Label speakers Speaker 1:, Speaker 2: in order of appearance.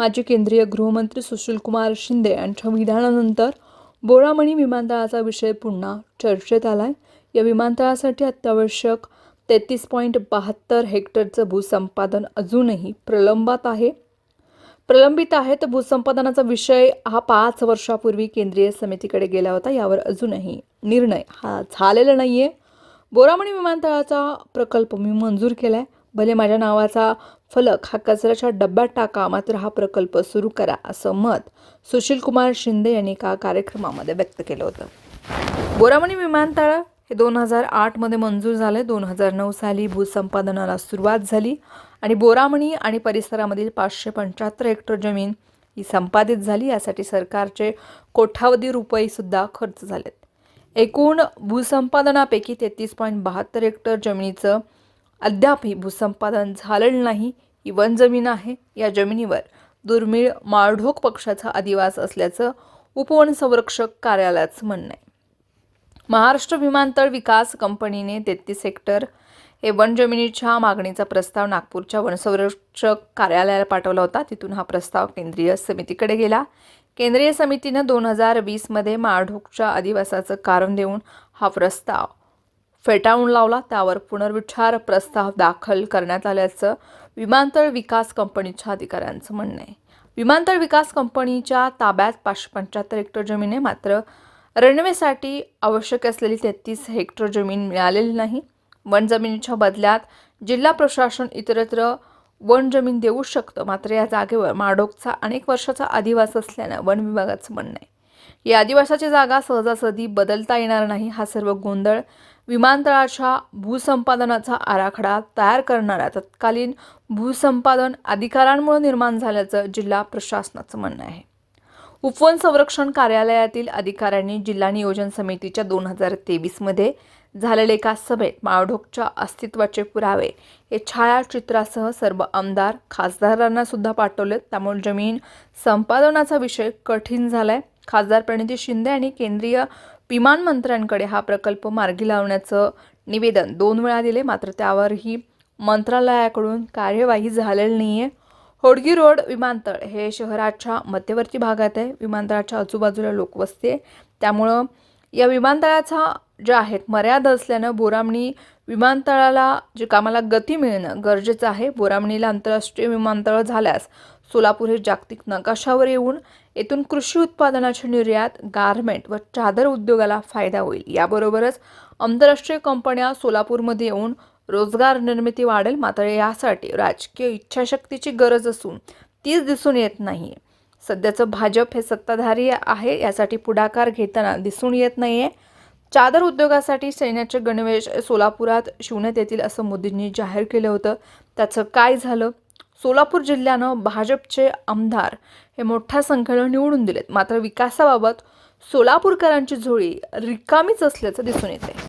Speaker 1: माजी केंद्रीय गृहमंत्री सुशीलकुमार शिंदे यांच्या विधानानंतर बोरामणी विमानतळाचा विषय पुन्हा चर्चेत आलाय. या विमानतळासाठी अत्यावश्यक तेहतीस पॉईंट बहात्तर हेक्टरचं भूसंपादन अजूनही प्रलंबात आहे. प्रलंबित आहे तर भूसंपादनाचा विषय हा पाच वर्षापूर्वी केंद्रीय समितीकडे गेला होता. यावर अजूनही निर्णय हा झालेला नाही आहे बोरामणी विमानतळाचा प्रकल्प मी मंजूर केला आहे भले माझ्या नावाचा फलक हा कचऱ्याच्या डब्यात टाका मात्र हा प्रकल्प सुरू करा असं मत सुशीलकुमार शिंदे यांनी एका कार्यक्रमामध्ये व्यक्त केलं होतं. बोरामणी विमानतळ हे दोन हजार आठमध्ये मंजूर झाले दोन हजार नऊ साली भूसंपादनाला सुरुवात झाली आणि बोरामणी आणि परिसरामधील पाचशे पंच्याहत्तर हेक्टर जमीन ही संपादित झाली. यासाठी सरकारचे कोठावधी रुपयेसुद्धा खर्च झालेत. एकूण भूसंपादनापैकी तेहतीस पॉईंट बहात्तर हेक्टर जमिनीचं अद्यापही भूसंपादन झालेलं नाही. ही वन जमीन आहे या जमिनीवर. दुर्मिळ माळढोक पक्षाचा अधिवास असल्याचं उपवन संरक्षक कार्यालयाचं म्हणणं आहे. महाराष्ट्र विमानतळ विकास कंपनीने तेहतीस हेक्टर हे वन जमिनीच्या मागणीचा प्रस्ताव नागपूरच्या वनसंरक्षक कार्यालयाला पाठवला होता. तिथून हा प्रस्ताव केंद्रीय समितीकडे गेला. केंद्रीय समितीनं दोन हजार वीसमध्ये माळढोकच्या अधिवासाचं कारण देऊन हा प्रस्ताव फेटाळून लावला. त्यावर पुनर्विचार प्रस्ताव दाखल करण्यात आल्याचं विमानतळ विकास कंपनीच्या अधिकाऱ्यांचं म्हणणं आहे. विमानतळ विकास कंपनीच्या ताब्यात पाचशे पंच्याहत्तर हेक्टर जमीन आहे. मात्र रनवेसाठी आवश्यक असलेली तेहतीस हेक्टर जमीन मिळालेली नाही. वन जमिनीच्या बदल्यात जिल्हा प्रशासन इतरत्र वन जमीन देऊ शकतं. मात्र या जागेवर माडोकचा अनेक वर्षाचा अधिवास असल्यानं वन विभागाचं म्हणणं आहे. या आदिवासाची जागा सहजासहजी बदलता येणार नाही. हा सर्व गोंधळ विमानतळाच्या भूसंपादनाचा आराखडा तयार करणाऱ्या तत्कालीन भूसंपादन अधिकाऱ्यांमुळे निर्माण झाल्याचं जिल्हा प्रशासनाचं म्हणणं आहे. उपवन संरक्षण कार्यालयातील अधिकाऱ्यांनी जिल्हा नियोजन समितीच्या दोन हजार तेवीसमध्ये झालेल्या एका सभेत माळढोकच्या अस्तित्वाचे पुरावे हे छायाचित्रासह सर्व आमदार खासदारांना सुद्धा पाठवलेत. त्यामुळे जमीन संपादनाचा विषय कठीण झाला आहे खासदार प्रणिती शिंदे आणि केंद्रीय विमान मंत्र्यांकडे हा प्रकल्प मार्गी लावण्याचं निवेदन. दोन वेळा दिले मात्र त्यावरही मंत्रालयाकडून कार्यवाही झालेली नाही आहे होडगी रोड विमानतळ हे शहराच्या मध्यवर्ती भागात आहे. विमानतळाच्या आजूबाजूला लोकवस्ती आहे त्यामुळं या विमानतळाचा ज्या आहेत मर्यादा असल्यानं बोरामणी विमानतळाला जे कामाला गती मिळणं गरजेचं आहे. बोरामणीला आंतरराष्ट्रीय विमानतळ झाल्यास सोलापूर हे जागतिक नकाशावर येऊन येथून कृषी उत्पादनाची निर्यात गारमेंट व चादर उद्योगाला फायदा होईल. याबरोबरच आंतरराष्ट्रीय कंपन्या सोलापूरमध्ये येऊन रोजगार निर्मिती वाढेल. मात्र यासाठी राजकीय इच्छाशक्तीची गरज असून तीच दिसून येत नाही. सध्याचं भाजप हे सत्ताधारी आहे यासाठी पुढाकार घेताना दिसून येत नाही आहे चादर उद्योगासाठी सैन्याचे गणवेश सोलापुरात शिवण्यात येतील असं मोदींनी जाहीर केलं होतं. त्याचं काय झालं? सोलापूर जिल्ह्यानं भाजपचे आमदार हे मोठ्या संख्येनं निवडून दिलेत. मात्र विकासाबाबत सोलापूरकरांची झोळी रिकामीच असल्याचं दिसून येते